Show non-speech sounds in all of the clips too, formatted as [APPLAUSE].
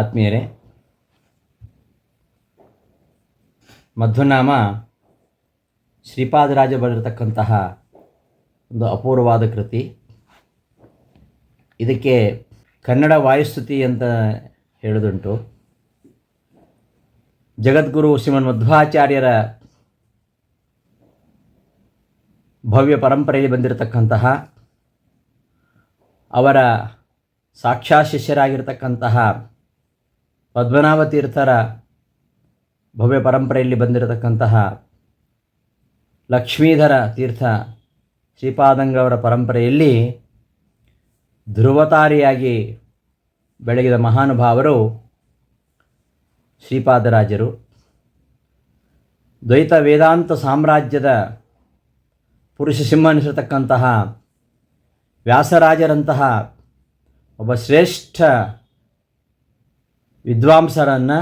ಆತ್ಮೀಯರೇ, ಮಧ್ವನಾಮ ಶ್ರೀಪಾದರಾಜ ಬರೆದಿರತಕ್ಕಂತಹ ಒಂದು ಅಪೂರ್ವವಾದ ಕೃತಿ. ಇದಕ್ಕೆ ಕನ್ನಡ ವಾಯುಸ್ತುತಿ ಅಂತ ಹೇಳೋದುಂಟು. ಜಗದ್ಗುರು ಶ್ರೀಮನ್ ಮಧ್ವಾಚಾರ್ಯರ ಭವ್ಯ ಪರಂಪರೆಯಲ್ಲಿ ಬಂದಿರತಕ್ಕಂತಹ, ಅವರ ಸಾಕ್ಷಾತ್ ಶಿಷ್ಯರಾಗಿರ್ತಕ್ಕಂತಹ ಪದ್ಮನಾಭ ತೀರ್ಥರ ಭವ್ಯ ಪರಂಪರೆಯಲ್ಲಿ ಬಂದಿರತಕ್ಕಂತಹ ಲಕ್ಷ್ಮೀಧರ ತೀರ್ಥ ಶ್ರೀಪಾದಂಗಳವರ ಪರಂಪರೆಯಲ್ಲಿ ಧ್ರುವತಾರಿಯಾಗಿ ಬೆಳಗಿದ ಮಹಾನುಭಾವರು ಶ್ರೀಪಾದರಾಜರು. ದ್ವೈತ ವೇದಾಂತ ಸಾಮ್ರಾಜ್ಯದ ಪುರುಷ ಸಿಂಹ ಅನಿಸಿರತಕ್ಕಂತಹ ವ್ಯಾಸರಾಜರಂತಹ ಒಬ್ಬ ಶ್ರೇಷ್ಠ ವಿದ್ವಾಂಸರನ್ನು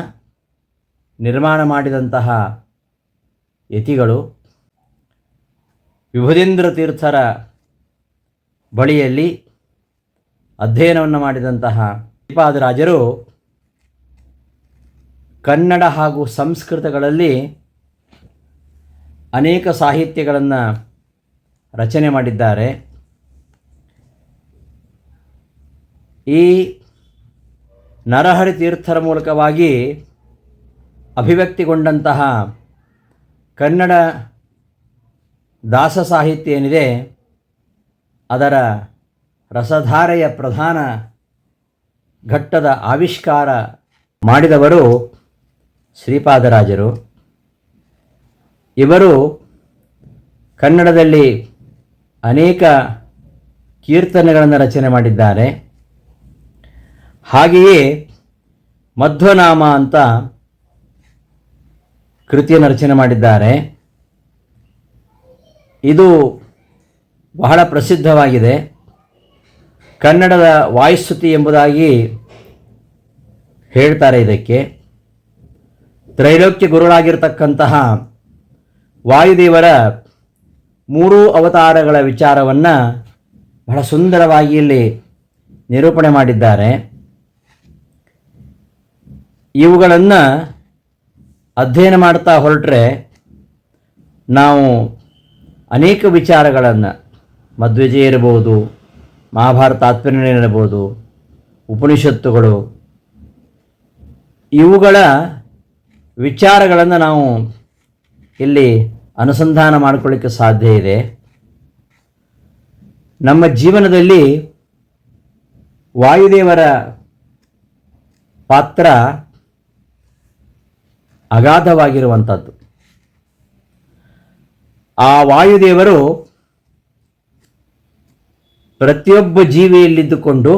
ನಿರ್ಮಾಣ ಮಾಡಿದಂತಹ ಯತಿಗಳು ವಿಭುಧೇಂದ್ರ ತೀರ್ಥರ ಬಳಿಯಲ್ಲಿ ಅಧ್ಯಯನವನ್ನು ಮಾಡಿದಂತಹ ಶ್ರೀಪಾದರಾಜರು ಕನ್ನಡ ಹಾಗೂ ಸಂಸ್ಕೃತಗಳಲ್ಲಿ ಅನೇಕ ಸಾಹಿತ್ಯಗಳನ್ನು ರಚನೆ ಮಾಡಿದ್ದಾರೆ. ಈ ನರಹರಿ ತೀರ್ಥರ ಮೂಲಕವಾಗಿ ಅಭಿವ್ಯಕ್ತಿಗೊಂಡಂತಹ ಕನ್ನಡ ದಾಸ ಸಾಹಿತ್ಯ ಏನಿದೆ, ಅದರ ರಸಧಾರೆಯ ಪ್ರಧಾನ ಘಟ್ಟದ ಆವಿಷ್ಕಾರ ಮಾಡಿದವರು ಶ್ರೀಪಾದರಾಜರು. ಇವರು ಕನ್ನಡದಲ್ಲಿ ಅನೇಕ ಕೀರ್ತನೆಗಳನ್ನು ರಚನೆ ಮಾಡಿದ್ದಾರೆ. ಹಾಗೆಯೇ ಮಧ್ವನಾಮ ಅಂತ ಕೃತಿಯನ್ನು ರಚನೆ ಮಾಡಿದ್ದಾರೆ. ಇದು ಬಹಳ ಪ್ರಸಿದ್ಧವಾಗಿದೆ. ಕನ್ನಡದ ವಾಯುಸ್ತುತಿ ಎಂಬುದಾಗಿ ಹೇಳ್ತಾರೆ ಇದಕ್ಕೆ. ತ್ರೈಲೋಕ್ಯ ಗುರುಳಾಗಿರ್ತಕ್ಕಂತಹ ವಾಯುದೇವರ ಮೂರೂ ಅವತಾರಗಳ ವಿಚಾರವನ್ನು ಬಹಳ ಸುಂದರವಾಗಿ ಇಲ್ಲಿ ನಿರೂಪಣೆ ಮಾಡಿದ್ದಾರೆ. ಇವುಗಳನ್ನು ಅಧ್ಯಯನ ಮಾಡ್ತಾ ಹೊರಟ್ರೆ ನಾವು ಅನೇಕ ವಿಚಾರಗಳನ್ನು ಮಧ್ವಜಯ ಇರಬಹುದು ಮಹಾಭಾರತ ಆತ್ಮನಿರ್ಣಯ ಇರಬಹುದು ಉಪನಿಷತ್ತುಗಳು, ಇವುಗಳ ವಿಚಾರಗಳನ್ನು ನಾವು ಇಲ್ಲಿ ಅನುಸಂಧಾನ ಮಾಡಿಕೊಳ್ಳಿಕ್ಕೆ ಸಾಧ್ಯ ಇದೆ. ನಮ್ಮ ಜೀವನದಲ್ಲಿ ವಾಯುದೇವರ ಪಾತ್ರ ಅಗಾಧವಾಗಿರುವಂಥದ್ದು. ಆ ವಾಯುದೇವರು ಪ್ರತಿಯೊಬ್ಬ ಜೀವಿಯಲ್ಲಿದ್ದುಕೊಂಡು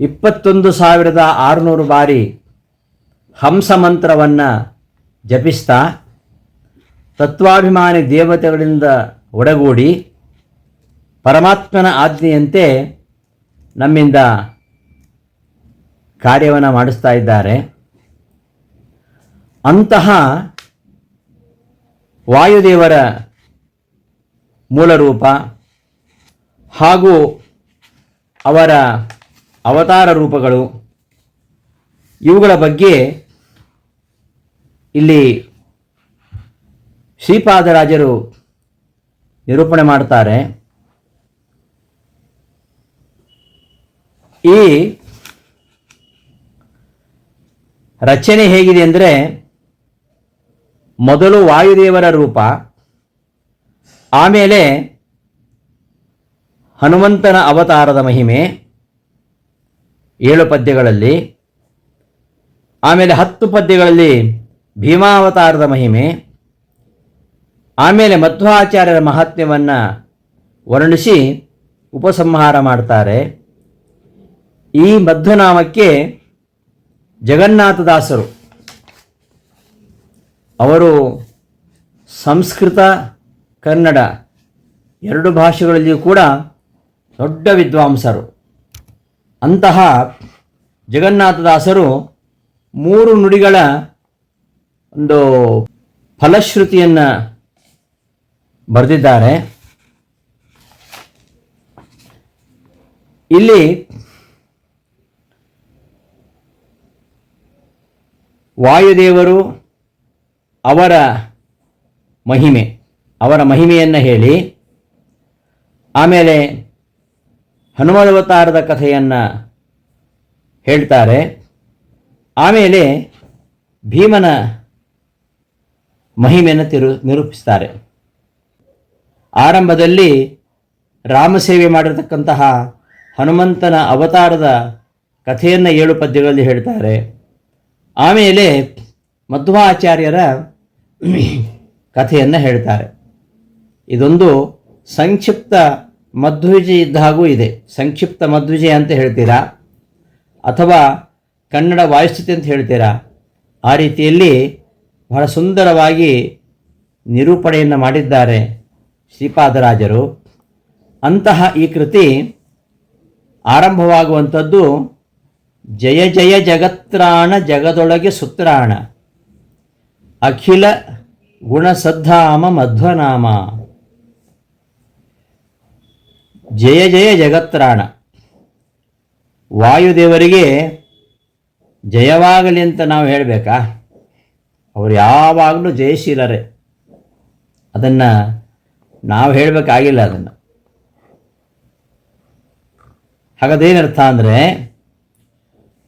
ಇಪ್ಪತ್ತೊಂದು ಸಾವಿರದ ಆರುನೂರು ಬಾರಿ ಹಂಸ ಮಂತ್ರವನ್ನು ಜಪಿಸ್ತಾ ತತ್ವಾಭಿಮಾನಿ ದೇವತೆಗಳಿಂದ ಒಡಗೂಡಿ ಪರಮಾತ್ಮನ ಆಜ್ಞೆಯಂತೆ ನಮ್ಮಿಂದ ಕಾರ್ಯವನ್ನು ಮಾಡಿಸ್ತಾ ಇದ್ದಾರೆ. ಅಂತಹ ವಾಯುದೇವರ ಮೂಲರೂಪ ಹಾಗೂ ಅವರ ಅವತಾರ ರೂಪಗಳು ಇವುಗಳ ಬಗ್ಗೆ ಇಲ್ಲಿ ಶ್ರೀಪಾದರಾಜರು ನಿರೂಪಣೆ ಮಾಡ್ತಾರೆ ಈ ರಚನೆ ಹೇಗಿದೆ ಅಂದರೆ ಮೊದಲು ವಾಯುದೇವರ ರೂಪ, ಆಮೇಲೆ ಹನುಮಂತನ ಅವತಾರದ ಮಹಿಮೆ, ಏಳು ಪದ್ಯಗಳಲ್ಲಿ, ಆಮೇಲೆ ಹತ್ತು ಪದ್ಯಗಳಲ್ಲಿ ಭೀಮಾವತಾರದ ಮಹಿಮೆ, ಆಮೇಲೆ ಮಧ್ವಾಚಾರ್ಯರ ಮಹಾತ್ಮ್ಯವನ್ನು ವರ್ಣಿಸಿ ಉಪಸಂಹಾರ ಮಾಡ್ತಾರೆ. ಈ ಮಧ್ವನಾಮಕ್ಕೆ ಜಗನ್ನಾಥದಾಸರು. ಅವರು ಸಂಸ್ಕೃತ, ಕನ್ನಡ ಎರಡು ಭಾಷೆಗಳಲ್ಲಿಯೂ ಕೂಡ ದೊಡ್ಡ ವಿದ್ವಾಂಸರು. ಅಂತಹ ಜಗನ್ನಾಥದಾಸರು ಮೂರು ನುಡಿಗಳ ಒಂದು ಫಲಶ್ರುತಿಯನ್ನು ಬರೆದಿದ್ದಾರೆ. ಇಲ್ಲಿ ವಾಯುದೇವರು ಅವರ ಮಹಿಮೆ, ಅವರ ಮಹಿಮೆಯನ್ನು ಹೇಳಿ, ಆಮೇಲೆ ಹನುಮದವತಾರದ ಕಥೆಯನ್ನು ಹೇಳ್ತಾರೆ. ಆಮೇಲೆ ಭೀಮನ ಮಹಿಮೆಯನ್ನು ತಿರು, ನಿರೂಪಿಸ್ತಾರೆ. ಆರಂಭದಲ್ಲಿ ರಾಮಸೇವೆ ಮಾಡಿರತಕ್ಕಂತಹ ಹನುಮಂತನ ಅವತಾರದ ಕಥೆಯನ್ನು ಏಳು ಪದ್ಯಗಳಲ್ಲಿ ಹೇಳ್ತಾರೆ. ಆಮೇಲೆ ಮಧ್ವಾಚಾರ್ಯರ ಕಥೆಯನ್ನು ಹೇಳ್ತಾರೆ. ಇದೊಂದು ಸಂಕ್ಷಿಪ್ತ ಮಧ್ವಿಜಿ ಇದ್ದ ಹಾಗೂ ಇದೆ. ಸಂಕ್ಷಿಪ್ತ ಮಧ್ವಿಜಯ ಅಂತ ಹೇಳ್ತೀರಾ? ಅಥವಾ ಕನ್ನಡ ವಾಯುಸ್ಥಿತಿ ಅಂತ ಹೇಳ್ತೀರಾ? ಆ ರೀತಿಯಲ್ಲಿ ಬಹಳ ಸುಂದರವಾಗಿ ನಿರೂಪಣೆಯನ್ನು ಮಾಡಿದ್ದಾರೆ ಶ್ರೀಪಾದರಾಜರು. ಅಂತಹ ಈ ಕೃತಿ ಆರಂಭವಾಗುವಂಥದ್ದು ಜಯ ಜಯ ಜಗತ್ರಾಣ ಜಗದೊಳಗೆ ಸುತ್ರಾಣ. ಅಖಿಲ ಗುಣಸದ್ಧಾಮ ಮಧ್ವನಾಮ. ಜಯ ಜಯ ಜಗತ್ರಾಣ. ವಾಯುದೇವರಿಗೆ ಜಯವಾಗಲಿ ಅಂತ ನಾವು ಹೇಳಬೇಕಾ? ಅವರು ಯಾವಾಗಲೂ ಜಯಶೀಲರೇ. ಅದನ್ನು ನಾವು ಹೇಳಬೇಕಾಗಿಲ್ಲ ಅದನ್ನು. ಹಾಗಾದೇನರ್ಥ ಅಂದರೆ,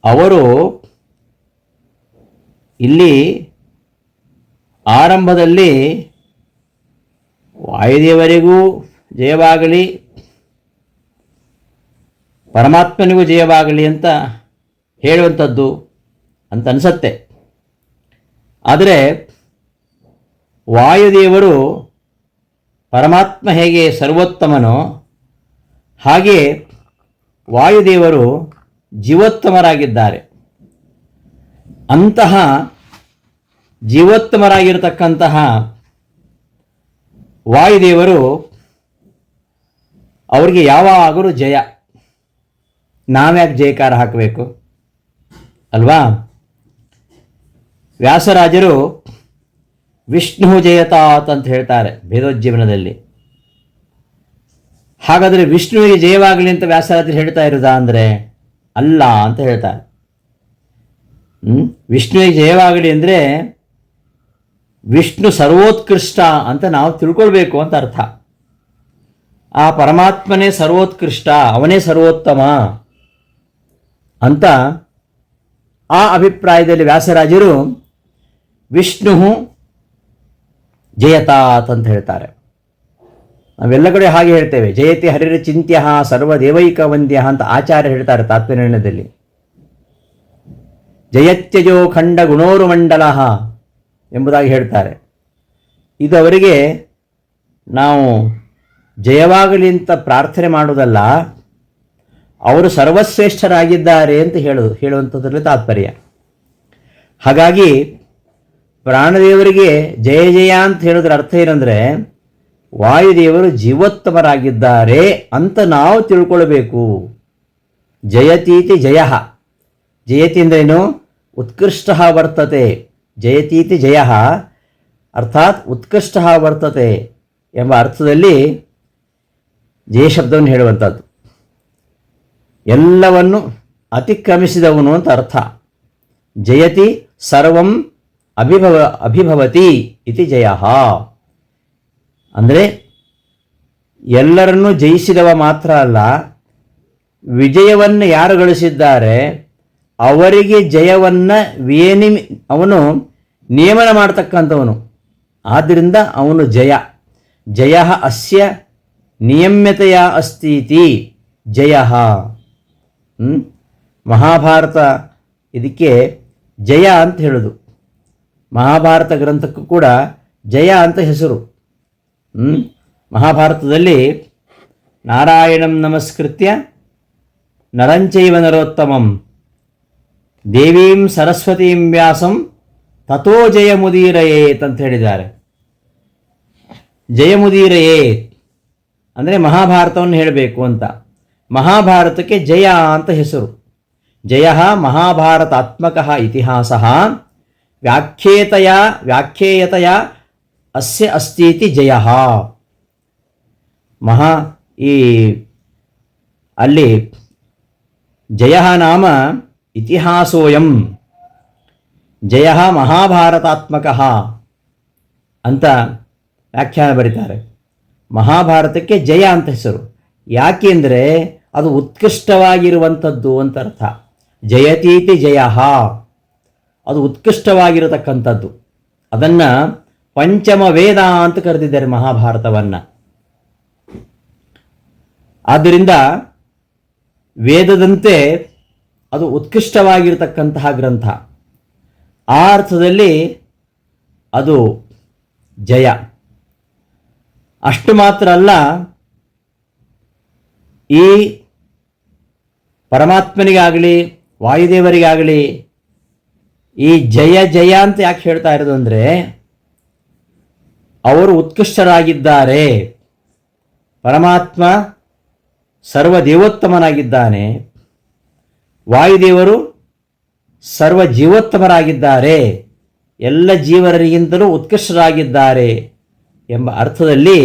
ಅವರು ಇಲ್ಲಿ ಆರಂಭದಲ್ಲಿ ವಾಯುದೇವರಿಗೂ ಜಯವಾಗಲಿ, ಪರಮಾತ್ಮನಿಗೂ ಜಯವಾಗಲಿ ಅಂತ ಹೇಳುವಂಥದ್ದು ಅಂತ ಅನಿಸತ್ತೆ. ಆದರೆ ವಾಯುದೇವರು ಪರಮಾತ್ಮ ಹೇಗೆ ಸರ್ವೋತ್ತಮನೋ ಹಾಗೆ ವಾಯುದೇವರು ಜೀವೋತ್ತಮರಾಗಿದ್ದಾರೆ. ಅಂತಹ ಜೀವೋತ್ತಮರಾಗಿರತಕ್ಕಂತಹ ವಾಯುದೇವರು ಅವರಿಗೆ ಯಾವಾಗಲೂ ಜಯ. ನಾವ್ಯಾಕೆ ಜಯಕಾರ ಹಾಕಬೇಕು? ಅಲ್ವಾ? ವ್ಯಾಸರಾಜರು ವಿಷ್ಣು ಜಯತಾತ್ ಅಂತ ಹೇಳ್ತಾರೆ ಭೇದೋಜ್ಜೀವನದಲ್ಲಿ ಹಾಗಾದರೆ ವಿಷ್ಣುವಿಗೆ ಜಯವಾಗಲಿ ಅಂತ ವ್ಯಾಸರಾಜರು ಹೇಳ್ತಾ ಇರುದಾ ಅಂದರೆ ಅಲ್ಲ ಅಂತ ಹೇಳ್ತಾರೆ? ವಿಷ್ಣುವಿಗೆ ಜಯವಾಗಲಿ ಅಂದರೆ ವಿಷ್ಣು ಸರ್ವೋತ್ಕೃಷ್ಟ ಅಂತ ನಾವು ತಿಳ್ಕೊಳ್ಬೇಕು ಅಂತ ಅರ್ಥ. ಆ ಪರಮಾತ್ಮನೇ ಸರ್ವೋತ್ಕೃಷ್ಟ, ಅವನೇ ಸರ್ವೋತ್ತಮ ಅಂತ ಆ ಅಭಿಪ್ರಾಯದಲ್ಲಿ ವ್ಯಾಸರಾಜರು ವಿಷ್ಣು ಜಯತಾತ್ ಅಂತ ಹೇಳ್ತಾರೆ. ನಾವೆಲ್ಲ ಕಡೆ ಹಾಗೆ ಹೇಳ್ತೇವೆ. ಜಯತಿ ಹರಿರ ಚಿಂತ್ಯ ಸರ್ವದೇವೈಕ ವಂದ್ಯ ಅಂತ ಆಚಾರ್ಯ ಹೇಳ್ತಾರೆ ತಾತ್ಪರ್ಯದಲ್ಲಿ. ಜಯತ್ಯಜೋ ಖಂಡ ಗುಣೋರು ಮಂಡಲ. ಎಂಬುದಾಗಿ ಹೇಳ್ತಾರೆ. ಇದು ಅವರಿಗೆ ನಾವು ಜಯವಾಗಲಿ ಅಂತ ಪ್ರಾರ್ಥನೆ ಮಾಡುವುದಲ್ಲ, ಅವರು ಸರ್ವಶ್ರೇಷ್ಠರಾಗಿದ್ದಾರೆ ಅಂತ ಹೇಳು, ಹೇಳುವಂಥದ್ರಲ್ಲಿ ತಾತ್ಪರ್ಯ. ಹಾಗಾಗಿ ಪ್ರಾಣದೇವರಿಗೆ ಜಯ ಜಯ ಅಂತ ಹೇಳೋದ್ರ ಅರ್ಥ ಏನಂದರೆ, ವಾಯುದೇವರು ಜೀವೋತ್ತಮರಾಗಿದ್ದಾರೆ ಅಂತ ನಾವು ತಿಳ್ಕೊಳ್ಬೇಕು. ಜಯತೀತಿ ಜಯ. ಜಯತಿ ಅಂದ್ರೇನು? ಉತ್ಕೃಷ್ಟ ವರ್ತತೆ. ಜಯತೀತಿ ಜಯ ಅರ್ಥಾತ್ ಉತ್ಕೃಷ್ಟ ವರ್ತತೆ ಎಂಬ ಅರ್ಥದಲ್ಲಿ ಜಯ ಶಬ್ದವನ್ನು ಹೇಳುವಂಥದ್ದು. ಎಲ್ಲವನ್ನು ಅತಿಕ್ರಮಿಸಿದವನು ಅಂತ ಅರ್ಥ. ಜಯತಿ ಸರ್ವಂ ಅಭಿಭವ ಅಭಿಭವತಿ ಇತಿ ಜಯ. ಅಂದರೆ ಎಲ್ಲರನ್ನೂ ಜಯಿಸಿದವ ಮಾತ್ರ ಅಲ್ಲ, ವಿಜಯವನ್ನು ಯಾರು ಗಳಿಸಿದ್ದಾರೆ? ಅವರಿಗೆ ಜಯವನ್ನು ವೇನಿ ಅವನು ನಿಯಮನ ಮಾಡ್ತಕ್ಕಂಥವನು. ಆದ್ದರಿಂದ ಅವನು ಜಯ. ಜಯ ಅಸ್ಯ ನಿಯಮ್ಯತೆಯ ಅಸ್ತೀತಿ. ಜಯ? ಮಹಾಭಾರತ ಇದಕ್ಕೆ ಜಯ ಅಂತ ಹೇಳೋದು. ಮಹಾಭಾರತ ಗ್ರಂಥಕ್ಕೂ ಕೂಡ ಜಯ ಅಂತ ಹೆಸರು? ಮಹಾಭಾರತದಲ್ಲಿ ನಾರಾಯಣಂ ನಮಸ್ಕೃತ್ಯ ನರಂಚೈವ ನರೋತ್ತಮಂ. ದೇವೀಂ ಸರಸ್ವತೀಂ ವ್ಯಾಸಂ ತಥೋ ಜಯಮುದೀರಯೇತ್ ಅಂತ ಹೇಳಿದ್ದಾರೆ. ಜಯಮುದೀರಯೇತ್ ಅಂದರೆ ಮಹಾಭಾರತವನ್ನು ಹೇಳಬೇಕು ಅಂತ. ಮಹಾಭಾರತಕ್ಕೆ ಜಯ ಅಂತ ಹೆಸರು. ಜಯ ಮಹಾಭಾರತಾತ್ಮಕ ಇತಿಹಾಸ ವ್ಯಾಖ್ಯೇತಯ ವ್ಯಾಖ್ಯೇಯತೆಯ ಅಸ್ಯ ಅಸ್ತೀತಿ ಜಯ. ಮಹಾ ಈ ಅಲ್ಲಿ ಜಯ ನಾಮ ಇತಿಹಾಸೋಯಂ ಜಯ ಮಹಾಭಾರತಾತ್ಮಕ ಅಂತ ವ್ಯಾಖ್ಯಾನ ಬರೀತಾರೆ. ಮಹಾಭಾರತಕ್ಕೆ ಜಯ ಅಂತ ಹೆಸರು. ಯಾಕೆಂದರೆ ಅದು ಉತ್ಕೃಷ್ಟವಾಗಿರುವಂಥದ್ದು ಅಂತ ಅರ್ಥ. ಜಯತೀತಿ ಜಯ. ಅದು ಉತ್ಕೃಷ್ಟವಾಗಿರತಕ್ಕಂಥದ್ದು. ಅದನ್ನು ಪಂಚಮ ವೇದ ಅಂತ ಕರೆದಿದ್ದಾರೆ ಮಹಾಭಾರತವನ್ನು. ಆದ್ದರಿಂದ ವೇದದಂತೆ ಅದು ಉತ್ಕೃಷ್ಟವಾಗಿರತಕ್ಕಂತಹ ಗ್ರಂಥ. ಆ ಅರ್ಥದಲ್ಲಿ ಅದು ಜಯ. ಅಷ್ಟು ಮಾತ್ರ ಅಲ್ಲ, ಈ ಪರಮಾತ್ಮನಿಗಾಗಲಿ, ವಾಯುದೇವರಿಗಾಗಲಿ, ಈ ಜಯ ಜಯ ಅಂತ ಯಾಕೆ ಹೇಳ್ತಾ ಇರೋದು ಅಂದರೆ, ಅವರು ಉತ್ಕೃಷ್ಟರಾಗಿದ್ದಾರೆ. ಪರಮಾತ್ಮ ಸರ್ವ ದೇವೋತ್ತಮನಾಗಿದ್ದಾನೆ ವಾಯುದೇವರು ಸರ್ವ ಜೀವೋತ್ತಮರಾಗಿದ್ದಾರೆ ಎಲ್ಲ ಜೀವರಿಗಿಂತಲೂ ಉತ್ಕೃಷ್ಟರಾಗಿದ್ದಾರೆ ಎಂಬ ಅರ್ಥದಲ್ಲಿ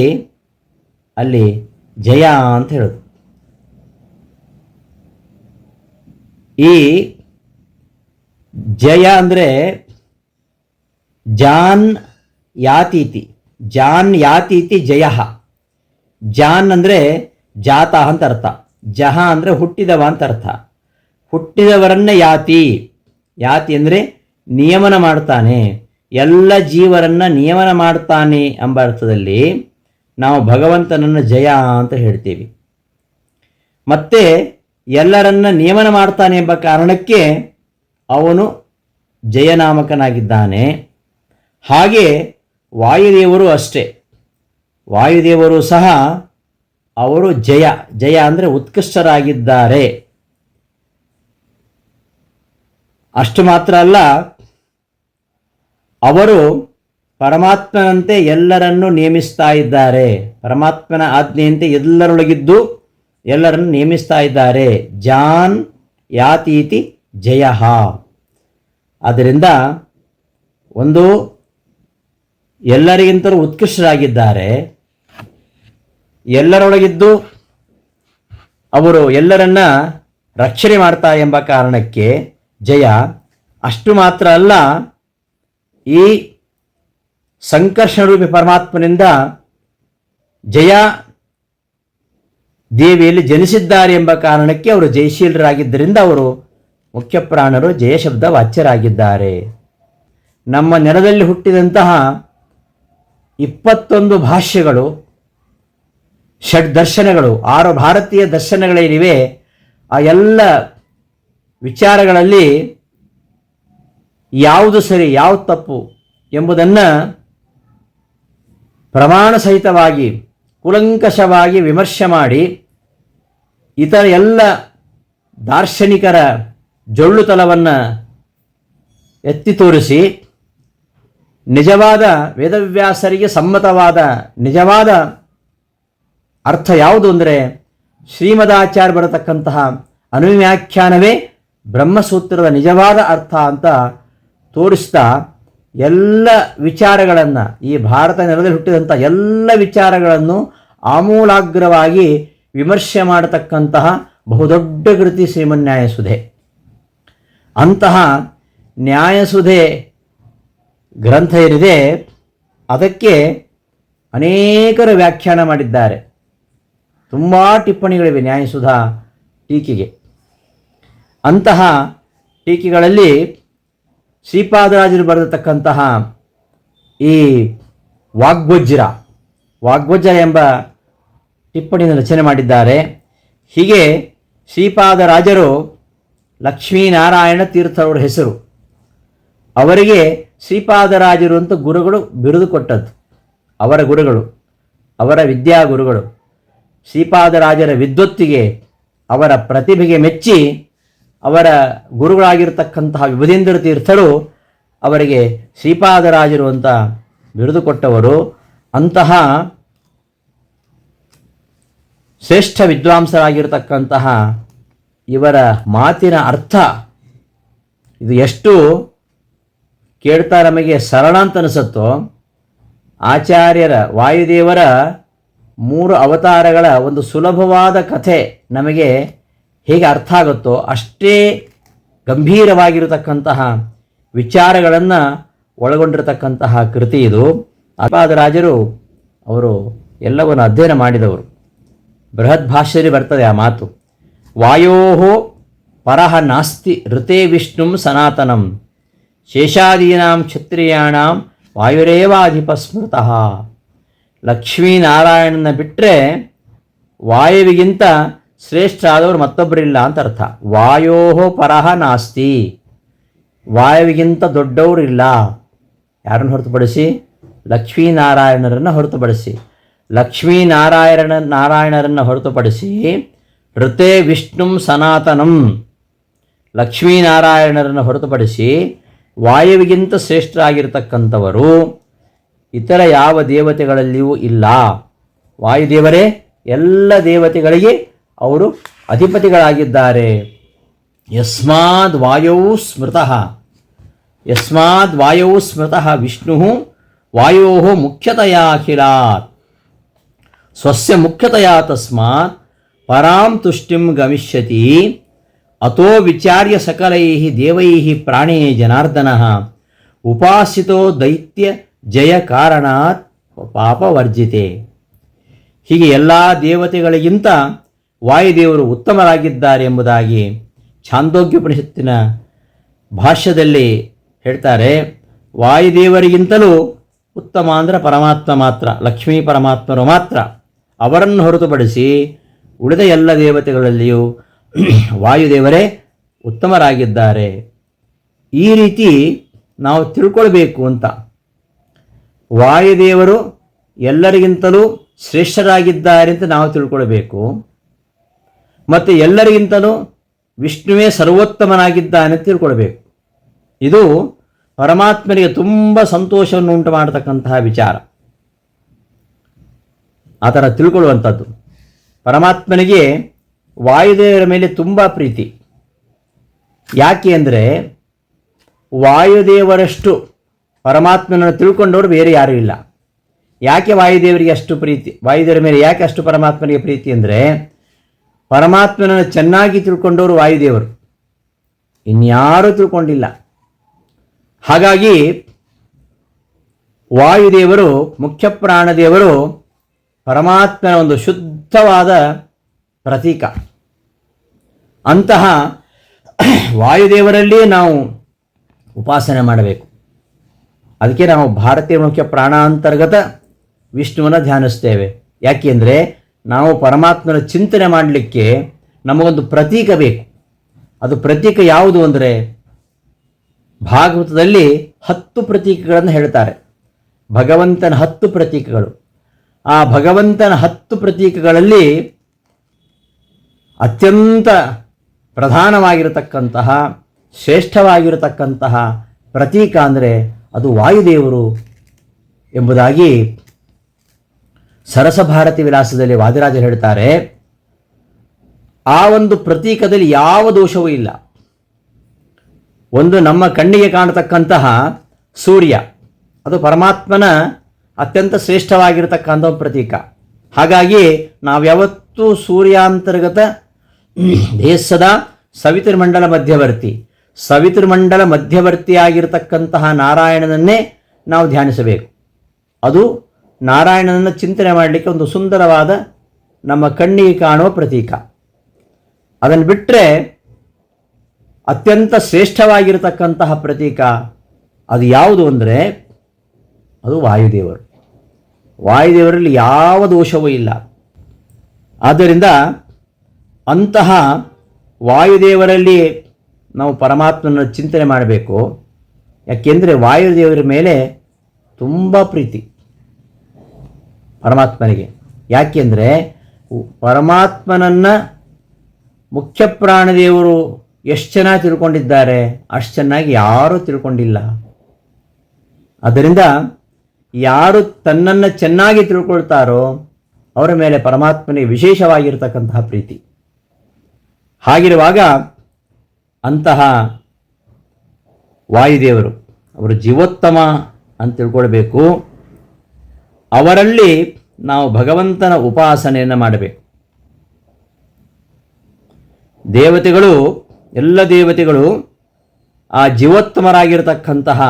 ಅಲ್ಲಿ ಜಯ ಅಂತ ಹೇಳೋದು. ಈ ಜಯ ಅಂದರೆ ಜಾನ್ ಯಾತೀತಿ ಜಾನ್ ಯಾತೀತಿ ಜಯ. ಜಾನ್ ಅಂದರೆ ಜಾತ ಅಂತ ಅರ್ಥ, ಜಹ ಅಂದರೆ ಹುಟ್ಟಿದವ ಅಂತ ಅರ್ಥ. ಹುಟ್ಟಿದವರನ್ನ ಯಾತಿ? ಯಾತಿ ಅಂದರೆ ನಿಯಮನ ಮಾಡ್ತಾನೆ. ಎಲ್ಲ ಜೀವರನ್ನ ನಿಯಮನ ಮಾಡ್ತಾನೆ ಎಂಬ ಅರ್ಥದಲ್ಲಿ ನಾವು ಭಗವಂತನನ್ನು ಜಯ ಅಂತ ಹೇಳ್ತೀವಿ. ಮತ್ತೆ ಎಲ್ಲರನ್ನ ನಿಯಮನ ಮಾಡ್ತಾನೆ ಎಂಬ ಕಾರಣಕ್ಕೆ ಅವನು ಜಯನಾಮಕನಾಗಿದ್ದಾನೆ. ಹಾಗೆ ವಾಯುದೇವರು ಅಷ್ಟೇ. ವಾಯುದೇವರು ಸಹ ಅವರು ಜಯ ಜಯ ಅಂದರೆ ಉತ್ಕೃಷ್ಟರಾಗಿದ್ದಾರೆ. ಅಷ್ಟು ಮಾತ್ರ ಅಲ್ಲ, ಅವರು ಪರಮಾತ್ಮನಂತೆ ಎಲ್ಲರನ್ನು ನೇಮಿಸ್ತಾ ಇದ್ದಾರೆ. ಪರಮಾತ್ಮನ ಆಜ್ಞೆಯಂತೆ ಎಲ್ಲರೊಳಗಿದ್ದು ಎಲ್ಲರನ್ನು ನೇಮಿಸ್ತಾ ಇದ್ದಾರೆ. ಜಾನ್ ಯಾತೀತಿ ಜಯ. ಆದ್ದರಿಂದ ಒಂದು ಎಲ್ಲರಿಗಿಂತಲೂ ಉತ್ಕೃಷ್ಟರಾಗಿದ್ದಾರೆ. ಎಲ್ಲರೊಳಗಿದ್ದು ಅವರು ಎಲ್ಲರನ್ನ ರಕ್ಷಣೆ ಮಾಡ್ತಾ ಎಂಬ ಕಾರಣಕ್ಕೆ ಜಯ ಅಷ್ಟು ಮಾತ್ರ ಅಲ್ಲ, ಈ ಸಂಕರ್ಷಣರೂಪಿ ಪರಮಾತ್ಮನಿಂದ ಜಯ ದೇವಿಯಲ್ಲಿ ಜನಿಸಿದ್ದಾರೆ ಎಂಬ ಕಾರಣಕ್ಕೆ ಅವರು ಜಯಶೀಲರಾಗಿದ್ದರಿಂದ ಅವರು ಮುಖ್ಯ ಪ್ರಾಣರು ಜಯಶಬ್ದ ವಾಚ್ಯರಾಗಿದ್ದಾರೆ. ನಮ್ಮ ನೆಲದಲ್ಲಿ ಹುಟ್ಟಿದಂತಹ ಇಪ್ಪತ್ತೊಂದು ಭಾಷ್ಯಗಳು, ಷಡ್ ದರ್ಶನಗಳು, ಆರು ಭಾರತೀಯ ದರ್ಶನಗಳೇನಿವೆ, ಆ ಎಲ್ಲ ವಿಚಾರಗಳಲ್ಲಿ ಯಾವುದು ಸರಿ ಯಾವುದು ತಪ್ಪು ಎಂಬುದನ್ನು ಪ್ರಮಾಣ ಸಹಿತವಾಗಿ ಕುಲಂಕಷವಾಗಿ ವಿಮರ್ಶೆ ಮಾಡಿ, ಇತರ ಎಲ್ಲ ದಾರ್ಶನಿಕರ ಜೊಳ್ಳುತಲವನ್ನು ಎತ್ತಿ ತೋರಿಸಿ, ನಿಜವಾದ ವೇದವ್ಯಾಸರಿಗೆ ಸಮ್ಮತವಾದ ನಿಜವಾದ ಅರ್ಥ ಯಾವುದು ಅಂದರೆ ಶ್ರೀಮದಾಚಾರ್ಯ ಬರತಕ್ಕಂತಹ ಅನುವ್ಯಾಖ್ಯಾನವೇ ಬ್ರಹ್ಮಸೂತ್ರದ ನಿಜವಾದ ಅರ್ಥ ಅಂತ ತೋರಿಸ್ತಾ ಎಲ್ಲ ವಿಚಾರಗಳನ್ನು ಈ ಭಾರತ ನೆಲದಲ್ಲಿ ಹುಟ್ಟಿದಂಥ ಎಲ್ಲ ವಿಚಾರಗಳನ್ನು ಆಮೂಲಾಗ್ರವಾಗಿ ವಿಮರ್ಶೆ ಮಾಡತಕ್ಕಂತಹ ಬಹುದೊಡ್ಡ ಕೃತಿ ಶ್ರೀಮನ್ಯಾಯಸುಧೆ. ಅಂತಹ ನ್ಯಾಯಸುಧೆ ಗ್ರಂಥ ಏನಿದೆ, ಅದಕ್ಕೆ ಅನೇಕರು ವ್ಯಾಖ್ಯಾನ ಮಾಡಿದ್ದಾರೆ. ತುಂಬ ಟಿಪ್ಪಣಿಗಳಿವೆ ನ್ಯಾಯಸುಧಾ ಟೀಕೆಗೆ. ಅಂತಹ ಟೀಕೆಗಳಲ್ಲಿ ಶ್ರೀಪಾದರಾಜರು ಬರೆದಿರ್ತಕ್ಕಂತಹ ಈ ವಾಗ್ವಜ್ರ ವಾಗ್ವಜ್ರ ಎಂಬ ಟಿಪ್ಪಣಿಯನ್ನು ರಚನೆ ಮಾಡಿದ್ದಾರೆ. ಹೀಗೆ ಶ್ರೀಪಾದರಾಜರು ಲಕ್ಷ್ಮೀನಾರಾಯಣ ತೀರ್ಥರವರ ಹೆಸರು. ಅವರಿಗೆ ಶ್ರೀಪಾದರಾಜರು ಅಂತ ಗುರುಗಳು ಬಿರುದು ಕೊಟ್ಟದ್ದು. ಅವರ ಗುರುಗಳು, ಅವರ ವಿದ್ಯಾಗುರುಗಳು ಶ್ರೀಪಾದರಾಜರ ವಿದ್ವತ್ತಿಗೆ ಅವರ ಪ್ರತಿಭೆಗೆ ಮೆಚ್ಚಿ ಅವರ ಗುರುಗಳಾಗಿರ್ತಕ್ಕಂತಹ ವಿಭುಧೇಂದ್ರ ತೀರ್ಥರು ಅವರಿಗೆ ಶ್ರೀಪಾದರಾಜರು ಅಂತ ಬಿರುದು ಕೊಟ್ಟವರು. ಅಂತಹ ಶ್ರೇಷ್ಠ ವಿದ್ವಾಂಸರಾಗಿರ್ತಕ್ಕಂತಹ ಇವರ ಮಾತಿನ ಅರ್ಥ ಇದು ಎಷ್ಟು ಕೇಳ್ತಾ ನಮಗೆ ಸರಳ ಅಂತ ಅನಿಸುತ್ತೋ, ಆಚಾರ್ಯರ ವಾಯುದೇವರ ಮೂರು ಅವತಾರಗಳ ಒಂದು ಸುಲಭವಾದ ಕಥೆ ನಮಗೆ ಹೇಗೆ ಅರ್ಥ ಆಗುತ್ತೋ ಅಷ್ಟೇ ಗಂಭೀರವಾಗಿರತಕ್ಕಂತಹ ವಿಚಾರಗಳನ್ನು ಒಳಗೊಂಡಿರತಕ್ಕಂತಹ ಕೃತಿ ಇದು. ರಾಜರು ಅವರು ಎಲ್ಲವನ್ನು ಅಧ್ಯಯನ ಮಾಡಿದವರು. ಬೃಹತ್ ಭಾಷ್ಯದಲ್ಲಿ ಬರ್ತದೆ ಆ ಮಾತು. ವಾಯೋ ಪರಹ ನಾಸ್ತಿ ಋತೆ ವಿಷ್ಣುಂ ಸನಾತನಂ. ಶೇಷಾದೀನಾಂ ಕ್ಷತ್ರಿಯಾಣಾಂ ವಾಯುರೇವಾಧಿಪ ಸ್ಮೃತಃ. ಲಕ್ಷ್ಮೀನಾರಾಯಣನ ಬಿಟ್ಟರೆ ವಾಯುವಿಗಿಂತ ಶ್ರೇಷ್ಠ ಆದವರು ಮತ್ತೊಬ್ಬರಿಲ್ಲ ಅಂತ ಅರ್ಥ. ವಾಯೋ ಪರಹ ನಾಸ್ತಿ. ವಾಯುವಿಗಿಂತ ದೊಡ್ಡವರಿಲ್ಲ ಯಾರನ್ನು ಹೊರತುಪಡಿಸಿ? ಲಕ್ಷ್ಮೀನಾರಾಯಣರನ್ನು ಹೊರತುಪಡಿಸಿ. ಲಕ್ಷ್ಮೀನಾರಾಯಣ, ನಾರಾಯಣರನ್ನು ಹೊರತುಪಡಿಸಿ ಋತೆ ವಿಷ್ಣುಂ ಸನಾತನಂ. ಲಕ್ಷ್ಮೀನಾರಾಯಣರನ್ನು ಹೊರತುಪಡಿಸಿ ವಾಯುವಿಗಿಂತ ಶ್ರೇಷ್ಠರಾಗಿರ್ತಕ್ಕಂಥವರು ಇತರ ಯಾವ ದೇವತೆಗಳಲ್ಲಿಯೂ ಇಲ್ಲ. ವಾಯುದೇವರೇ, ಎಲ್ಲ ದೇವತೆಗಳಿಗೆ ಅವರು ಅಧಿಪತಿಗಳಾಗಿದ್ದಾರೆ. ಯಸ್ಮಾದ್ ವಾಯೌ ಸ್ಮೃತಃ. ಯಸ್ಮಾದ್ ವಾಯೌ ಸ್ಮೃತಃ ವಿಷ್ಣು ವಾಯೋ ಮುಖ್ಯತೆಯ ಅಖಿಲಾತ್ ಸ್ವಸ್ಯ ಮುಖ್ಯತೆಯ ತಸ್ಮಾತ್. ಪರಾಂ ತುಷ್ಟಿಂ ಗಮಿಷ್ಯತಿ. ಅತೋ ವಿಚಾರ್ಯ ಸಕಲೈ ದೇವೈ ಪ್ರಾಣೇ ಜನಾರ್ದನ. ಉಪಾಸಿತೋ ದೈತ್ಯ ಜಯ ಕಾರಣಾತ್ ಪಾಪವರ್ಜಿತೆ ಹೀಗೆ ಎಲ್ಲ ದೇವತೆಗಳಿಗಿಂತ ವಾಯುದೇವರು ಉತ್ತಮರಾಗಿದ್ದಾರೆ ಎಂಬುದಾಗಿ ಛಾಂದೋಗ್ಯೋಪನಿಷತ್ತಿನ ಭಾಷ್ಯದಲ್ಲಿ ಹೇಳ್ತಾರೆ. ವಾಯುದೇವರಿಗಿಂತಲೂ ಉತ್ತಮ ಅಂದರೆ ಪರಮಾತ್ಮ ಮಾತ್ರ, ಲಕ್ಷ್ಮೀ ಪರಮಾತ್ಮರು ಮಾತ್ರ. ಅವರನ್ನು ಹೊರತುಪಡಿಸಿ ಉಳಿದ ಎಲ್ಲ ದೇವತೆಗಳಲ್ಲಿಯೂ [CLEARS THROAT] ವಾಯುದೇವರೇ ಉತ್ತಮರಾಗಿದ್ದಾರೆ. ಈ ರೀತಿ ನಾವು ತಿಳ್ಕೊಳ್ಬೇಕು ಅಂತ. ವಾಯುದೇವರು ಎಲ್ಲರಿಗಿಂತಲೂ ಶ್ರೇಷ್ಠರಾಗಿದ್ದಾರೆ ಅಂತ ನಾವು ತಿಳ್ಕೊಳ್ಬೇಕು. ಮತ್ತು ಎಲ್ಲರಿಗಿಂತಲೂ ವಿಷ್ಣುವೇ ಸರ್ವೋತ್ತಮನಾಗಿದ್ದಾನೆ ತಿಳ್ಕೊಳ್ಬೇಕು. ಇದು ಪರಮಾತ್ಮನಿಗೆ ತುಂಬ ಸಂತೋಷವನ್ನು ಉಂಟು ಮಾಡತಕ್ಕಂತಹ ವಿಚಾರ. ಆ ಥರ ತಿಳ್ಕೊಳ್ಳುವಂಥದ್ದು. ಪರಮಾತ್ಮನಿಗೆ ವಾಯುದೇವರ ಮೇಲೆ ತುಂಬ ಪ್ರೀತಿ. ಯಾಕೆ ಅಂದರೆ ವಾಯುದೇವರಷ್ಟು ಪರಮಾತ್ಮನನ್ನು ತಿಳ್ಕೊಂಡವರು ಬೇರೆ ಯಾರೂ ಇಲ್ಲ. ಯಾಕೆ ವಾಯುದೇವರಿಗೆ ಅಷ್ಟು ಪ್ರೀತಿ? ವಾಯುದೇವರ ಮೇಲೆ ಯಾಕೆ ಅಷ್ಟು ಪರಮಾತ್ಮನಿಗೆ ಪ್ರೀತಿ ಅಂದರೆ ಪರಮಾತ್ಮನನ್ನು ಚೆನ್ನಾಗಿ ತಿಳ್ಕೊಂಡವರು ವಾಯುದೇವರು. ಇನ್ಯಾರೂ ತಿಳ್ಕೊಂಡಿಲ್ಲ. ಹಾಗಾಗಿ ವಾಯುದೇವರು, ಮುಖ್ಯ ಪ್ರಾಣದೇವರು, ಪರಮಾತ್ಮನ ಒಂದು ಶುದ್ಧವಾದ ಪ್ರತೀಕ. ಅಂತಹ ವಾಯುದೇವರಲ್ಲಿಯೇ ನಾವು ಉಪಾಸನೆ ಮಾಡಬೇಕು. ಅದಕ್ಕೆ ನಾವು ಭಾರತೀಯ ಮುಖ್ಯ ಪ್ರಾಣಾಂತರ್ಗತ ವಿಷ್ಣುವನ್ನು ಧ್ಯಾನಿಸ್ತೇವೆ. ಯಾಕೆಂದರೆ ನಾವು ಪರಮಾತ್ಮನ ಚಿಂತನೆ ಮಾಡಲಿಕ್ಕೆ ನಮಗೊಂದು ಪ್ರತೀಕ ಬೇಕು. ಅದು ಪ್ರತೀಕ ಯಾವುದು ಅಂದರೆ ಭಾಗವತದಲ್ಲಿ ಹತ್ತು ಪ್ರತೀಕಗಳನ್ನು ಹೇಳ್ತಾರೆ. ಭಗವಂತನ ಹತ್ತು ಪ್ರತೀಕಗಳು. ಆ ಭಗವಂತನ ಹತ್ತು ಪ್ರತೀಕಗಳಲ್ಲಿ ಅತ್ಯಂತ ಪ್ರಧಾನವಾಗಿರತಕ್ಕಂತಹ, ಶ್ರೇಷ್ಠವಾಗಿರತಕ್ಕಂತಹ ಪ್ರತೀಕ ಅಂದರೆ ಅದು ವಾಯುದೇವರು ಎಂಬುದಾಗಿ ಸರಸಭಾರತಿ ವಿಲಾಸದಲ್ಲಿ ವಾದಿರಾಜರು ಹೇಳ್ತಾರೆ, ಆ ಒಂದು ಪ್ರತೀಕದಲ್ಲಿ ಯಾವ ದೋಷವೂ ಇಲ್ಲ. ಒಂದು ನಮ್ಮ ಕಣ್ಣಿಗೆ ಕಾಣತಕ್ಕಂತಹ ಸೂರ್ಯ, ಅದು ಪರಮಾತ್ಮನ ಅತ್ಯಂತ ಶ್ರೇಷ್ಠವಾಗಿರತಕ್ಕಂಥ ಪ್ರತೀಕ. ಹಾಗಾಗಿ ನಾವ್ಯಾವತ್ತೂ ಸೂರ್ಯಾಂತರ್ಗತ ದೇಶದ ಸವಿತೃಮಂಡಲ ಮಧ್ಯವರ್ತಿ. ಸವಿತೃಮಂಡಲ ಮಧ್ಯವರ್ತಿಯಾಗಿರ್ತಕ್ಕಂತಹ ನಾರಾಯಣನನ್ನೇ ನಾವು ಧ್ಯಾನಿಸಬೇಕು. ಅದು ನಾರಾಯಣನನ್ನು ಚಿಂತನೆ ಮಾಡಲಿಕ್ಕೆ ಒಂದು ಸುಂದರವಾದ ನಮ್ಮ ಕಣ್ಣಿಗೆ ಕಾಣುವ ಪ್ರತೀಕ. ಅದನ್ನು ಬಿಟ್ಟರೆ ಅತ್ಯಂತ ಶ್ರೇಷ್ಠವಾಗಿರತಕ್ಕಂತಹ ಪ್ರತೀಕ ಅದು ಯಾವುದು ಅಂದರೆ ಅದು ವಾಯುದೇವರು. ವಾಯುದೇವರಲ್ಲಿ ಯಾವ ದೋಷವೂ ಇಲ್ಲ. ಆದ್ದರಿಂದ ಅಂತಹ ವಾಯುದೇವರಲ್ಲಿ ನಾವು ಪರಮಾತ್ಮನ ಚಿಂತನೆ ಮಾಡಬೇಕು. ಯಾಕೆಂದರೆ ವಾಯುದೇವರ ಮೇಲೆ ತುಂಬ ಪ್ರೀತಿ. ಪರಮಾತ್ಮನಿಗೆ. ಯಾಕೆಂದರೆ ಪರಮಾತ್ಮನನ್ನು ಮುಖ್ಯ ಪ್ರಾಣದೇವರು ಎಷ್ಟು ಚೆನ್ನಾಗಿ ತಿಳ್ಕೊಂಡಿದ್ದಾರೆ? ಅಷ್ಟು ಚೆನ್ನಾಗಿ ಯಾರೂ ತಿಳ್ಕೊಂಡಿಲ್ಲ. ಅದರಿಂದ ಯಾರು ತನ್ನನ್ನು ಚೆನ್ನಾಗಿ ತಿಳ್ಕೊಳ್ತಾರೋ ಅವರ ಮೇಲೆ ಪರಮಾತ್ಮನಿಗೆ ವಿಶೇಷವಾಗಿರ್ತಕ್ಕಂತಹ ಪ್ರೀತಿ. ಹಾಗಿರುವಾಗ ಅಂತಹ ವಾಯುದೇವರು ಅವರು ಜೀವೋತ್ತಮ ಅಂತ ತಿಳ್ಕೊಳ್ಬೇಕು. ಅವರಲ್ಲಿ ನಾವು ಭಗವಂತನ ಉಪಾಸನೆಯನ್ನು ಮಾಡಬೇಕು. ದೇವತೆಗಳು, ಎಲ್ಲ ದೇವತೆಗಳು ಆ ಜೀವೋತ್ತಮರಾಗಿರತಕ್ಕಂತಹ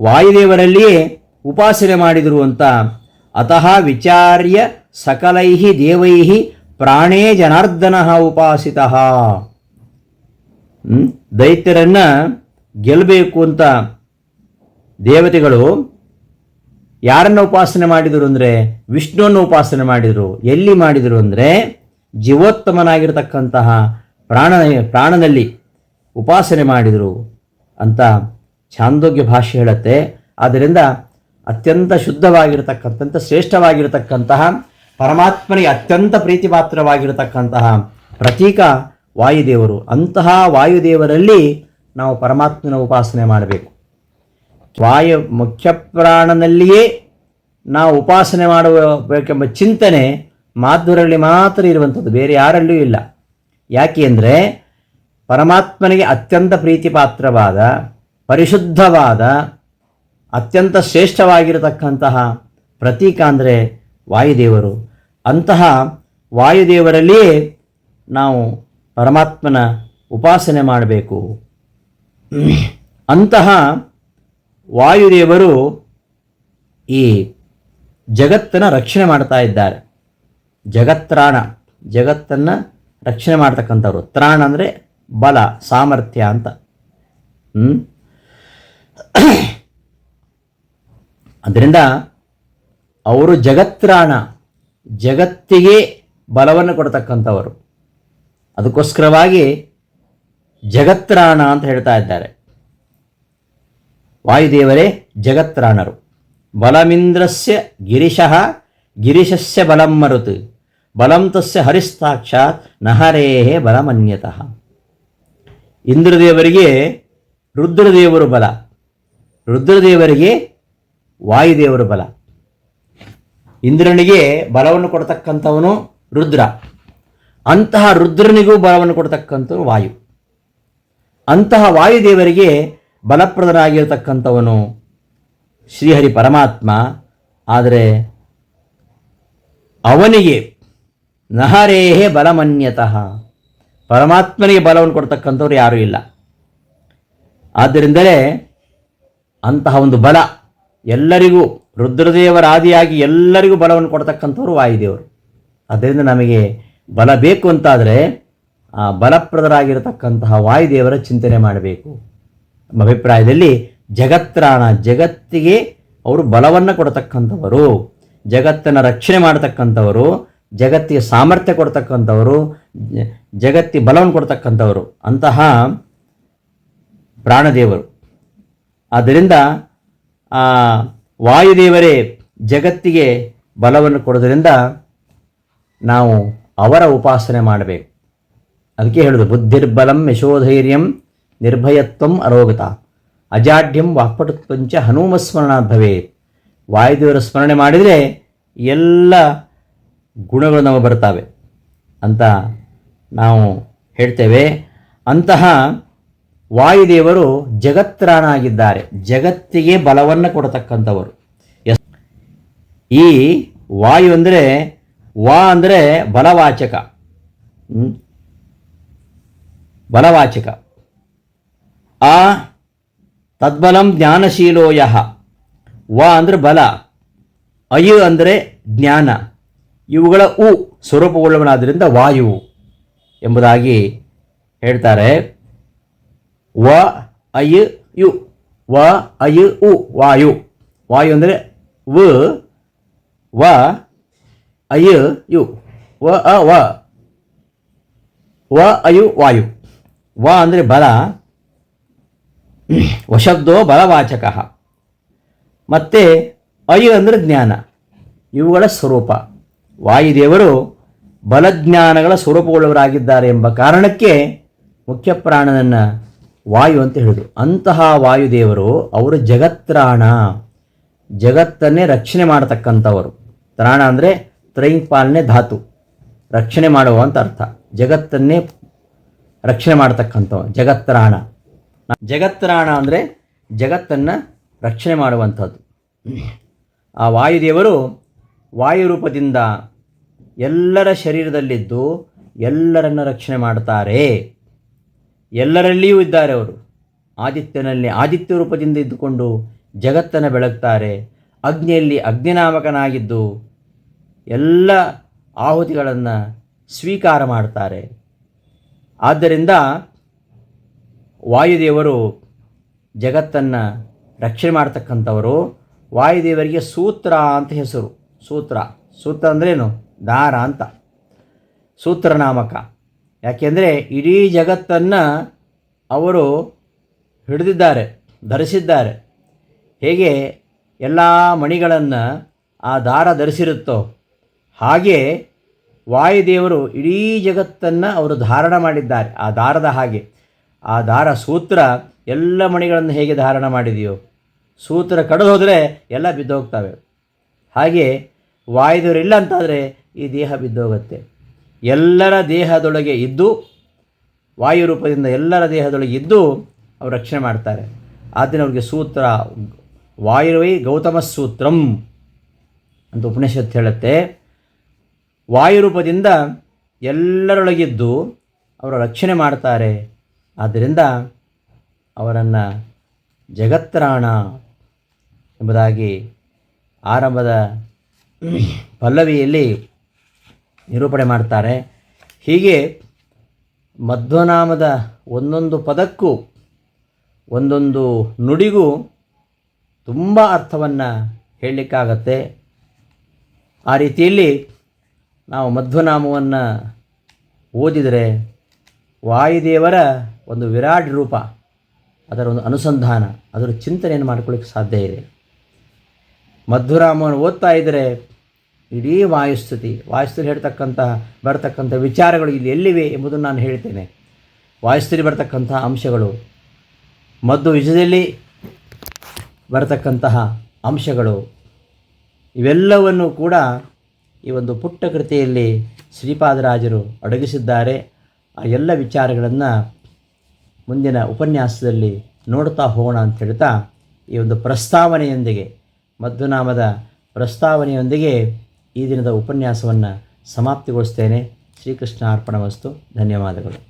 ವಾಯುದೇವರಲ್ಲಿಯೇ ಉಪಾಸನೆ ಮಾಡಿದರು ಅಂತ ಅತಃ ವಿಚಾರ್ಯ ಸಕಲೈ ದೇವೈಹಿ ಪ್ರಾಣೇ ಜನಾರ್ದನ ಉಪಾಸಿತಃ. ದೈತ್ಯರನ್ನ ಗೆಲ್ಲಬೇಕು ಅಂತ ದೇವತೆಗಳು ಯಾರನ್ನ ಉಪಾಸನೆ ಮಾಡಿದರು ಅಂದರೆ? ವಿಷ್ಣುವನ್ನು ಉಪಾಸನೆ ಮಾಡಿದರು. ಎಲ್ಲಿ ಮಾಡಿದರು ಅಂದರೆ? ಜೀವೋತ್ತಮನಾಗಿರ್ತಕ್ಕಂತಹ ಪ್ರಾಣ ಪ್ರಾಣನಲ್ಲಿ ಉಪಾಸನೆ ಮಾಡಿದರು ಅಂತ ಛಾಂದೋಗ್ಯ ಭಾಷೆ ಹೇಳುತ್ತೆ. ಆದ್ದರಿಂದ ಅತ್ಯಂತ ಶುದ್ಧವಾಗಿರತಕ್ಕಂಥ, ಶ್ರೇಷ್ಠವಾಗಿರತಕ್ಕಂತಹ, ಪರಮಾತ್ಮನಿಗೆ ಅತ್ಯಂತ ಪ್ರೀತಿಪಾತ್ರವಾಗಿರತಕ್ಕಂತಹ ಪ್ರತೀಕ ವಾಯುದೇವರು. ಅಂತಹ ವಾಯುದೇವರಲ್ಲಿ ನಾವು ಪರಮಾತ್ಮನ ಉಪಾಸನೆ ಮಾಡಬೇಕು. ವಾಯು ಮುಖ್ಯ ಪ್ರಾಣನಲ್ಲಿಯೇ ನಾವು ಉಪಾಸನೆ ಮಾಡಬೇಕೆಂಬ ಚಿಂತನೆ ಮಾಧುರಲ್ಲಿ ಮಾತ್ರ ಇರುವಂಥದ್ದು, ಬೇರೆ ಯಾರಲ್ಲೂ ಇಲ್ಲ. ಯಾಕೆ ಅಂದರೆ, ಪರಮಾತ್ಮನಿಗೆ ಅತ್ಯಂತ ಪ್ರೀತಿಪಾತ್ರವಾದ, ಪರಿಶುದ್ಧವಾದ, ಅತ್ಯಂತ ಶ್ರೇಷ್ಠವಾಗಿರತಕ್ಕಂತಹ ಪ್ರತೀಕ ಅಂದರೆ ವಾಯುದೇವರು. ಅಂತಹ ವಾಯುದೇವರಲ್ಲಿಯೇ ನಾವು ಪರಮಾತ್ಮನ ಉಪಾಸನೆ ಮಾಡಬೇಕು. ಅಂತಹ ವಾಯುದೇವರು ಈ ಜಗತ್ತನ್ನು ರಕ್ಷಣೆ ಮಾಡ್ತಾ ಇದ್ದಾರೆ. ಜಗತ್ರಾಣ ಜಗತ್ತನ್ನು ರಕ್ಷಣೆ ಮಾಡ್ತಕ್ಕಂಥವ್ರು. ತ್ರಾಣ ಅಂದರೆ ಬಲ, ಸಾಮರ್ಥ್ಯ ಅಂತ? ಅದರಿಂದ ಅವರು ಜಗತ್ರಾಣ ಜಗತ್ತಿಗೆ ಬಲವನ್ನು ಕೊಡ್ತಕ್ಕಂಥವರು. ಅದಕ್ಕೋಸ್ಕರವಾಗಿ ಜಗತ್ರಾಣ ಅಂತ ಹೇಳ್ತಾ ಇದ್ದಾರೆ. ವಾಯುದೇವರೇ ಜಗತ್ರಾಣರು ಬಲಮಿಂದ್ರಸ್ಯ ಗಿರಿಶಃ, ಗಿರಿಶಸ್ಯ ಬಲಂ ಮರುತ್, ಬಲಂ ತಸ್ಯ ಹರಿಸ್ತಾಕ್ಷಾತ್ ನಹರೇಹೇ ಬಲಮನ್ಯತಃ. ಇಂದ್ರದೇವರಿಗೆ ರುದ್ರದೇವರು ಬಲ, ರುದ್ರದೇವರಿಗೆ ವಾಯುದೇವರು ಬಲ. ಇಂದ್ರನಿಗೆ ಬಲವನ್ನು ಕೊಡತಕ್ಕಂಥವನು ರುದ್ರ. ಅಂತಹ ರುದ್ರನಿಗೂ ಬಲವನ್ನು ಕೊಡ್ತಕ್ಕಂಥವನು ವಾಯು. ಅಂತಹ ವಾಯುದೇವರಿಗೆ ಬಲಪ್ರದನಾಗಿರತಕ್ಕಂಥವನು ಶ್ರೀಹರಿ ಪರಮಾತ್ಮ, ಆದರೆ ಅವನಿಗೆ ನಹರೇಹೇ ಬಲಮನ್ಯತಃ. ಪರಮಾತ್ಮನಿಗೆ ಬಲವನ್ನು ಕೊಡ್ತಕ್ಕಂಥವ್ರು ಯಾರೂ ಇಲ್ಲ. ಆದ್ದರಿಂದಲೇ ಅಂತಹ ಒಂದು ಬಲ ಎಲ್ಲರಿಗೂ ರುದ್ರದೇವರಾದಿಯಾಗಿ ಎಲ್ಲರಿಗೂ ಬಲವನ್ನು ಕೊಡ್ತಕ್ಕಂಥವ್ರು ವಾಯುದೇವರು. ಅದರಿಂದ ನಮಗೆ ಬಲ ಬೇಕು ಅಂತಾದರೆ ಆ ಬಲಪ್ರದರಾಗಿರತಕ್ಕಂತಹ ವಾಯುದೇವರ ಚಿಂತನೆ ಮಾಡಬೇಕು. ಅಭಿಪ್ರಾಯದಲ್ಲಿ ಜಗತ್ರಾಣ ಜಗತ್ತಿಗೆ ಅವರು ಬಲವನ್ನು ಕೊಡತಕ್ಕಂಥವರು, ಜಗತ್ತನ್ನು ರಕ್ಷಣೆ ಮಾಡತಕ್ಕಂಥವರು, ಜಗತ್ತಿಗೆ ಸಾಮರ್ಥ್ಯ ಕೊಡ್ತಕ್ಕಂಥವರು ಜಗತ್ತಿಗೆ ಬಲವನ್ನು ಕೊಡ್ತಕ್ಕಂಥವರು ಅಂತಹ ಪ್ರಾಣದೇವರು. ಆದ್ದರಿಂದ ವಾಯುದೇವರೇ ಜಗತ್ತಿಗೆ ಬಲವನ್ನು ಕೊಡೋದ್ರಿಂದ ನಾವು ಅವರ ಉಪಾಸನೆ ಮಾಡಬೇಕು. ಅದಕ್ಕೆ ಹೇಳೋದು ಬುದ್ಧಿರ್ಬಲಂ ಯಶೋಧೈರ್ಯಂ ನಿರ್ಭಯತ್ವಂ ಅರೋಗತ. ಅಜಾಢ್ಯಂ ವಾಕ್ಪಟುತ್ವಂಚ ಹನುಮಸ್ಮರಣ ಭವೇತ್. ವಾಯುದೇವರ ಸ್ಮರಣೆ ಮಾಡಿದರೆ ಎಲ್ಲ ಗುಣಗಳು ನಮಗೆ ಬರ್ತವೆ ಅಂತ ನಾವು ಹೇಳ್ತೇವೆ. ಅಂತಹ ವಾಯುದೇವರು ಜಗತ್ರಾಣ ಆಗಿದ್ದಾರೆ ಜಗತ್ತಿಗೆ ಬಲವನ್ನು ಕೊಡತಕ್ಕಂಥವರು. ಈ ವಾಯು ಅಂದರೆ ವಾ ಅಂದರೆ ಬಲವಾಚಕ? ಬಲವಾಚಕ. ಆ ತದ್ಬಲಂ ಜ್ಞಾನಶೀಲೋಯಃ. ವ ಅಂದರೆ ಬಲ ಅಯ ಅಂದರೆ ಜ್ಞಾನ. ಇವುಗಳ ಉ ಸ್ವರೂಪಗೊಳ್ಳವನಾದ್ದರಿಂದ ವಾಯು ಎಂಬುದಾಗಿ ಹೇಳ್ತಾರೆ. ವ ಅಯ ಯು. ವ ಅಯ ಉ, ವಾಯು. ವಾಯು ಅಂದರೆ ವ ವ ಅಯ ಯು. ವ, ಅ, ವ. ವ ಅಯು ವಾಯು. ವ ಅಂದರೆ ಬಲ ವಶಬ್ದೋ ಬಲವಾಚಕ. ಮತ್ತು ಅಯು ಅಂದರೆ ಜ್ಞಾನ, ಇವುಗಳ ಸ್ವರೂಪ. ವಾಯುದೇವರು ಬಲಜ್ಞಾನಗಳ ಸ್ವರೂಪವುಳ್ಳವರಾಗಿದ್ದಾರೆ ಎಂಬ ಕಾರಣಕ್ಕೆ ಮುಖ್ಯ ಪ್ರಾಣನನ್ನು ವಾಯು ಅಂತ ಹೇಳಿದರು. ಅಂತಹ ವಾಯುದೇವರು ಅವರು ಜಗತ್ರಾಣ ಜಗತ್ತನ್ನೇ ರಕ್ಷಣೆ ಮಾಡತಕ್ಕಂಥವರು. ತ್ರಾಣ ಅಂದರೆ ತ್ರೈಪಾಲನೆ ಧಾತು, ರಕ್ಷಣೆ ಮಾಡುವ ಅಂತ ಅರ್ಥ. ಜಗತ್ತನ್ನೇ ರಕ್ಷಣೆ ಮಾಡತಕ್ಕಂಥವ ಜಗತ್ರಾಣ ಜಗತ್ರಾಣ ಅಂದರೆ ಜಗತ್ತನ್ನು ರಕ್ಷಣೆ ಮಾಡುವಂಥದ್ದು. ಆ ವಾಯುದೇವರು ವಾಯು ರೂಪದಿಂದ ಎಲ್ಲರ ಶರೀರದಲ್ಲಿದ್ದು ಎಲ್ಲರನ್ನು ರಕ್ಷಣೆ ಮಾಡ್ತಾರೆ. ಎಲ್ಲರಲ್ಲಿಯೂ ಇದ್ದಾರೆ ಅವರು. ಆದಿತ್ಯನಲ್ಲಿ ಆದಿತ್ಯ ರೂಪದಿಂದ ಇದ್ದುಕೊಂಡು ಜಗತ್ತನ್ನು ಬೆಳಗ್ತಾರೆ. ಅಗ್ನಿಯಲ್ಲಿ ಅಗ್ನಿನಾಮಕನಾಗಿದ್ದು ಎಲ್ಲ ಆಹುತಿಗಳನ್ನು ಸ್ವೀಕಾರ ಮಾಡ್ತಾರೆ. ಆದ್ದರಿಂದ ವಾಯುದೇವರು ಜಗತ್ತನ್ನು ರಕ್ಷಣೆ ಮಾಡ್ತಕ್ಕಂಥವರು, ವಾಯುದೇವರಿಗೆ ಸೂತ್ರ ಅಂತ ಹೆಸರು. ಸೂತ್ರ. ಸೂತ್ರ ಅಂದ್ರೇನು? ದಾರ ಅಂತ. ಸೂತ್ರನಾಮಕ ಯಾಕೆಂದರೆ ಇಡೀ ಜಗತ್ತನ್ನು ಅವರು ಹಿಡಿದಿದ್ದಾರೆ, ಧರಿಸಿದ್ದಾರೆ. ಹೇಗೆ ಎಲ್ಲ ಮಣಿಗಳನ್ನು ಆ ದಾರ ಧರಿಸಿರುತ್ತೋ ಹಾಗೆ ವಾಯುದೇವರು ಇಡೀ ಜಗತ್ತನ್ನು ಅವರು ಧಾರಣ ಮಾಡಿದ್ದಾರೆ. ಆ ದಾರದ ಹಾಗೆ. ಆ ದಾರ ಸೂತ್ರ ಎಲ್ಲ ಮಣಿಗಳನ್ನು ಹೇಗೆ ಧಾರಣ ಮಾಡಿದೆಯೋ, ಸೂತ್ರ ಕಡಿದು ಹೋದರೆ ಎಲ್ಲ ಬಿದ್ದೋಗ್ತವೆ. ಹಾಗೆ ವಾಯುದೇವರು ಇಲ್ಲ ಅಂತಾದರೆ ಈ ದೇಹ ಬಿದ್ದೋಗುತ್ತೆ. ಎಲ್ಲರ ದೇಹದೊಳಗೆ ಇದ್ದು, ವಾಯು ರೂಪದಿಂದ ಎಲ್ಲರ ದೇಹದೊಳಗೆ ಇದ್ದು ಅವರು ರಕ್ಷಣೆ ಮಾಡ್ತಾರೆ. ಆದ್ದರಿಂದ ಅವ್ರಿಗೆ ಸೂತ್ರ, ವಾಯುವೈ ಗೌತಮ ಸೂತ್ರಂ ಅಂತ ಉಪನಿಷತ್ತು ಹೇಳುತ್ತೆ. ವಾಯುರೂಪದಿಂದ ಎಲ್ಲರೊಳಗಿದ್ದು ಅವರ ರಕ್ಷಣೆ ಮಾಡ್ತಾರೆ. ಆದ್ದರಿಂದ ಅವರನ್ನು ಜಗತ್ರಾಣ ಎಂಬುದಾಗಿ ಆರಂಭದ ಪಲ್ಲವಿಯಲ್ಲಿ ನಿರೂಪಣೆ ಮಾಡ್ತಾರೆ. ಹೀಗೆ ಮಧ್ವನಾಮದ ಒಂದೊಂದು ಪದಕ್ಕೂ ಒಂದೊಂದು ನುಡಿಗೂ ತುಂಬ ಅರ್ಥವನ್ನು ಹೇಳಲಿಕ್ಕಾಗತ್ತೆ. ಆ ರೀತಿಯಲ್ಲಿ ನಾವು ಮಧ್ವನಾಮವನ್ನು ಓದಿದರೆ ವಾಯುದೇವರ ಒಂದು ವಿರಾಟ್ ರೂಪ, ಅದರ ಒಂದು ಅನುಸಂಧಾನ, ಅದರ ಚಿಂತನೆಯನ್ನು ಮಾಡ್ಕೊಳ್ಳಿಕ್ಕೆ ಸಾಧ್ಯ ಇದೆ. ಮಧುರಾಮವನ್ನು ಓದ್ತಾ ಇದ್ದರೆ ಇಡೀ ವಾಯುಸ್ತುತಿ ವಾಯುಸ್ತುತಿ ಹೇಳ್ತಕ್ಕಂಥ, ಬರತಕ್ಕಂಥ ವಿಚಾರಗಳು ಇಲ್ಲಿ ಎಲ್ಲಿವೆ ಎಂಬುದನ್ನು ನಾನು ಹೇಳ್ತೇನೆ. ವಾಯುಸ್ತುತಿ ಬರ್ತಕ್ಕಂತಹ ಅಂಶಗಳು, ಮದ್ದು ವಿಜಯದಲ್ಲಿ ಬರತಕ್ಕಂತಹ ಅಂಶಗಳು, ಇವೆಲ್ಲವನ್ನು ಕೂಡ ಈ ಒಂದು ಪುಟ್ಟ ಕೃತಿಯಲ್ಲಿ ಶ್ರೀಪಾದರಾಜರು ಅಡಗಿಸಿದ್ದಾರೆ. ಆ ಎಲ್ಲ ವಿಚಾರಗಳನ್ನು ಮುಂದಿನ ಉಪನ್ಯಾಸದಲ್ಲಿ ನೋಡ್ತಾ ಹೋಗೋಣ ಅಂತ ಹೇಳ್ತಾ ಈ ಒಂದು ಪ್ರಸ್ತಾವನೆಯೊಂದಿಗೆ ಮಧುನಾಮದ ಪ್ರಸ್ತಾವನೆಯೊಂದಿಗೆ ಈ ದಿನದ ಉಪನ್ಯಾಸವನ್ನು ಸಮಾಪ್ತಿಗೊಳಿಸ್ತೇನೆ. ಶ್ರೀಕೃಷ್ಣ ಅರ್ಪಣ ವಸ್ತು. ಧನ್ಯವಾದಗಳು.